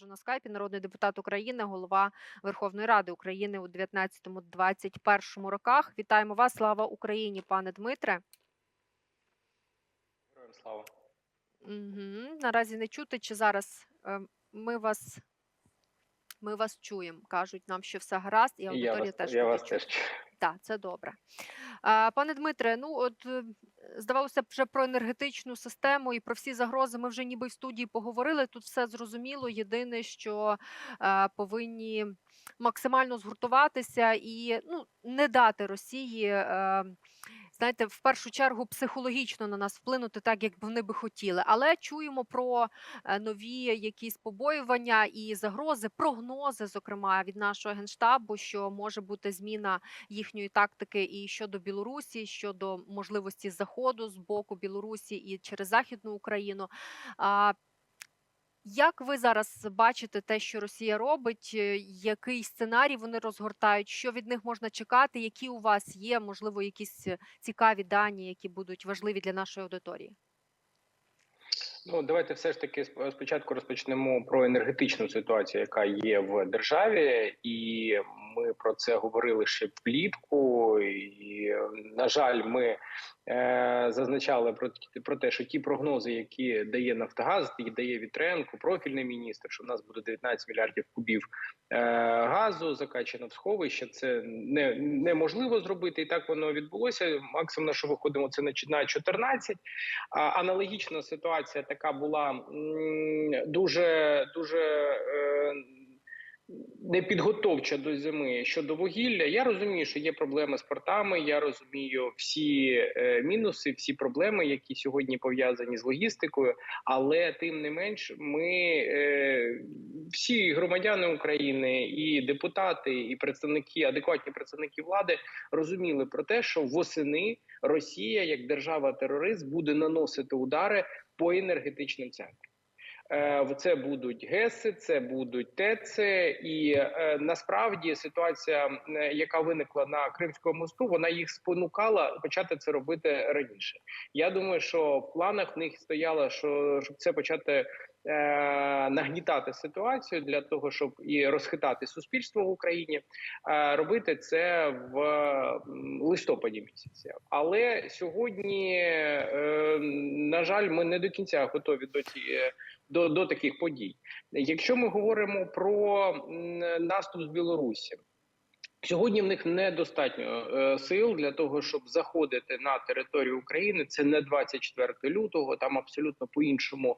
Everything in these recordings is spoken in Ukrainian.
вже на скайпі народний депутат України, голова Верховної Ради України у 19-21 роках. Вітаємо вас! Слава Україні, пане Дмитре. Героям слава. Угу. Наразі не чути, чи зараз е, ми вас. Ми вас чуємо. Кажуть нам, що все гаразд, і І я аудиторія вас, теж я вас теж. Так, це добре. Пане Дмитре, ну от е, здавалося б, вже про енергетичну систему і про всі загрози ми вже ніби в студії поговорили. Тут все зрозуміло. Єдине, що е, повинні максимально згуртуватися і ну, не дати Росії. Знаєте, в першу чергу психологічно на нас вплинути так, як вони би хотіли. Але чуємо про е, нові якісь побоювання і загрози, прогнози, зокрема від нашого генштабу, що може бути зміна їхньої тактики і щодо Білорусі, щодо можливості заходу з боку Білорусі і через Західну Україну. Як ви зараз бачите те, що Росія робить? е, Який сценарій вони розгортають? Що від них можна чекати? Які у вас є, можливо, якісь е, цікаві дані, які будуть важливі для нашої аудиторії? Ну давайте все ж таки спочатку розпочнемо про енергетичну ситуацію, яка є в державі, і ми про це говорили ще влітку. І на жаль, ми е, зазначали про, про те, що ті прогнози, які дає Нафтогаз, і дає Вітренко, профільний міністр, що в нас буде 19 мільярдів кубів е, газу закачано в сховище. Це не неможливо зробити, і так воно відбулося. Максимум на що виходимо, це на 14. А, аналогічна ситуація така була м, дуже дуже е, непідготовча до зими щодо вугілля. Я розумію, що є проблеми з портами. Я розумію всі е, мінуси, всі проблеми, які сьогодні пов'язані з логістикою. Але тим не менш, ми е, всі громадяни України, і депутати, і представники, адекватні представники влади розуміли про те, що восени Росія як держава-терорист буде наносити удари по енергетичним центрам. Е, Це будуть ГЕСи, це будуть ТЕЦ, і е, насправді ситуація, е, яка виникла на Кримському мосту, вона їх спонукала почати це робити раніше. Я думаю, що в планах в них стояло, що щоб це почати нагнітати ситуацію для того, щоб і розхитати суспільство в Україні, е, робити це в листопаді місяці. Але сьогодні, е, на жаль, ми не до кінця готові до цієї до, до таких подій. Якщо ми говоримо про наступ з Білорусі. Сьогодні в них недостатньо е, сил для того, щоб заходити на територію України. Це не 24 лютого. Там абсолютно по-іншому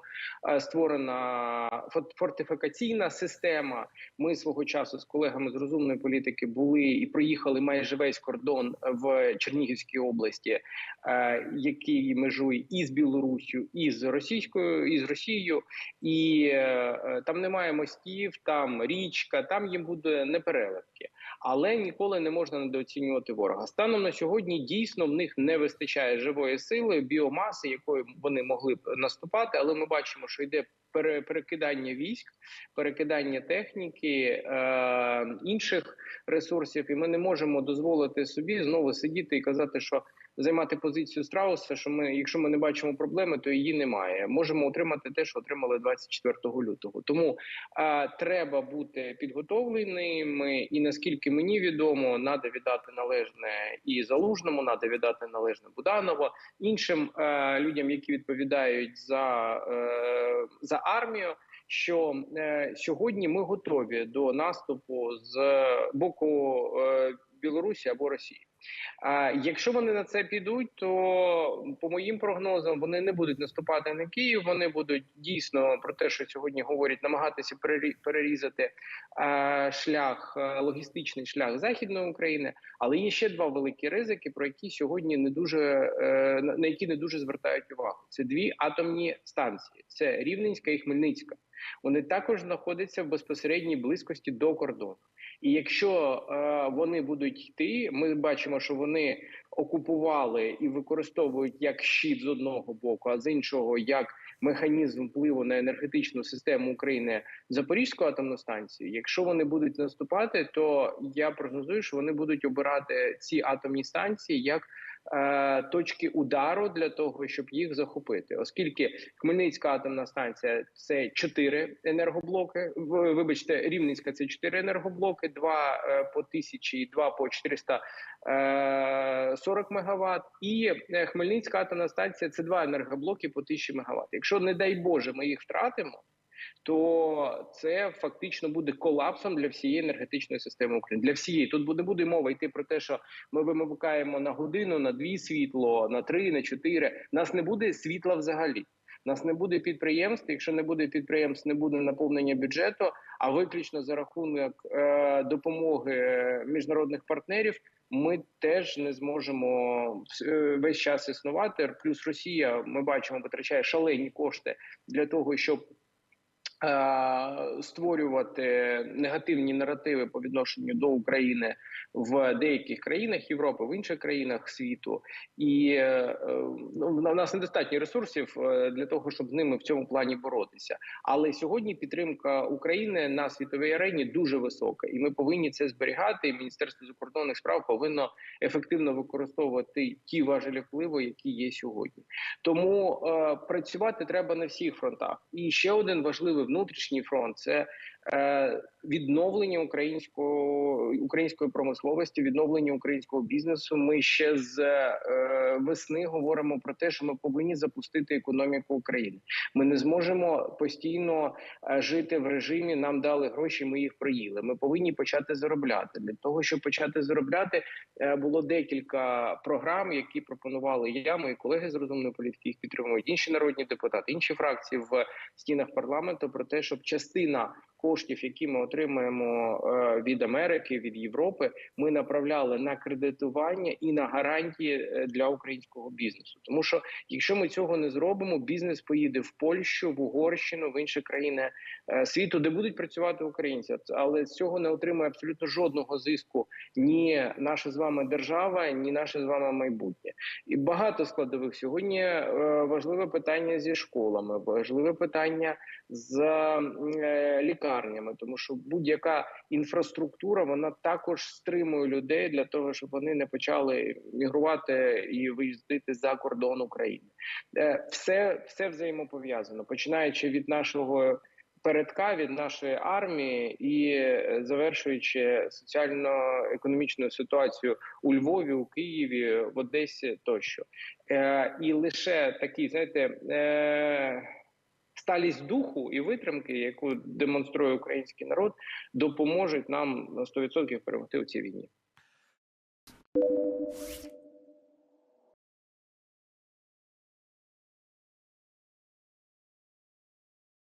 е, створена фор- фортифікаційна система. Ми свого часу з колегами з розумної політики були і проїхали майже весь кордон в Чернігівській області, е, який межує і з Білоруссю, і з російською, і з Росією, і там немає мостів, там річка, там їм буде непереливки. Але ніколи не можна недооцінювати ворога. Станом на сьогодні дійсно в них не вистачає живої сили, біомаси, якою вони могли б наступати. Але ми бачимо, що йде пере- перекидання військ, перекидання техніки е, інших ресурсів, і ми не можемо дозволити собі знову сидіти і казати, що займати позицію страуса, що ми, якщо ми не бачимо проблеми, то її немає. Можемо отримати те, що отримали 24 лютого. Тому е, треба бути підготовленими, і наскільки мені відомо, треба віддати належне і залужному, треба віддати належне Буданову, іншим е, людям, які відповідають за, е, за армію. Що е, сьогодні ми готові до наступу з боку е, Білорусі або Росії. А якщо вони на це підуть, то по моїм прогнозам вони не будуть наступати на Київ. Вони будуть дійсно про те, що сьогодні говорять, намагатися перері- перерізати шлях, е, логістичний шлях західної України. Але є ще два великі ризики, про які сьогодні не дуже е, на які не дуже звертають увагу. Це дві атомні станції: це Рівненська і Хмельницька. Вони також знаходяться в безпосередній близькості до кордону. І якщо е, вони будуть йти, ми бачимо, що вони окупували і використовують як щит з одного боку, а з іншого як механізм впливу на енергетичну систему України Запорізьку атомну станцію. Якщо вони будуть наступати, то я прогнозую, що вони будуть обирати ці атомні станції як точки удару для того, щоб їх захопити, оскільки Хмельницька атомна станція це чотири енергоблоки. Вибачте, Рівненська це чотири енергоблоки, два е, по тисячі, два по 440 мегаватт. І е, Хмельницька атомна станція це два енергоблоки по 1000 мегаватт. Якщо не дай Боже, ми їх втратимо. То це фактично буде колапсом для всієї енергетичної системи України. Для всієї тут буде буде мова йти про те, що ми вимикаємо на годину, на дві світло, на три, на чотири. Нас не буде світла взагалі. Нас не буде підприємств. Якщо не буде підприємств, не буде наповнення бюджету, а виключно за рахунок е, допомоги міжнародних партнерів. Ми теж не зможемо е, весь час існувати. Плюс Росія, ми бачимо, витрачає шалені кошти для того, щоб створювати негативні наративи по відношенню до України в деяких країнах Європи, в інших країнах світу, і е, е, ну, в нас недостатньо ресурсів е, для того, щоб з ними в цьому плані боротися. Але сьогодні підтримка України на світовій арені дуже висока, і ми повинні це зберігати. І Міністерство закордонних справ повинно ефективно використовувати ті важелі впливу, які є сьогодні. Тому е, працювати треба на всіх фронтах. І ще один важливий внутрішній фронт це відновлення українського української промисловості, відновлення українського бізнесу. Ми ще з е, весни говоримо про те, що ми повинні запустити економіку України. Ми не зможемо постійно е, жити в режимі нам дали гроші, ми їх проїли. Ми повинні почати заробляти. Для того щоб почати заробляти, е, було декілька програм, які пропонували я, мої колеги з розумної політики, їх підтримують інші народні депутати, інші фракції в стінах парламенту про те, щоб частина коштів, які ми отримаємо е, від Америки, від Європи, ми направляли на кредитування і на гарантії е, для українського бізнесу. Тому що якщо ми цього не зробимо, бізнес поїде в Польщу, в Угорщину, в інші країни е, світу, де будуть працювати українці, але з цього не отримує абсолютно жодного зиску ні наша з вами держава, ні наше з вами майбутнє. І багато складових сьогодні важливе питання зі школами, важливе питання з е, лікарнями, тому що будь-яка інфраструктура вона також стримує людей для того, щоб вони не почали мігрувати і виїздити за кордон України. Е, Все, все взаємопов'язано, починаючи від нашого. Передка від нашої армії і е, завершуючи соціально-економічну ситуацію у Львові, у Києві, в Одесі тощо, е, і лише такі, знаєте, сталість духу і витримки, яку демонструє український народ, допоможуть нам на 100% перемогти у цій війні.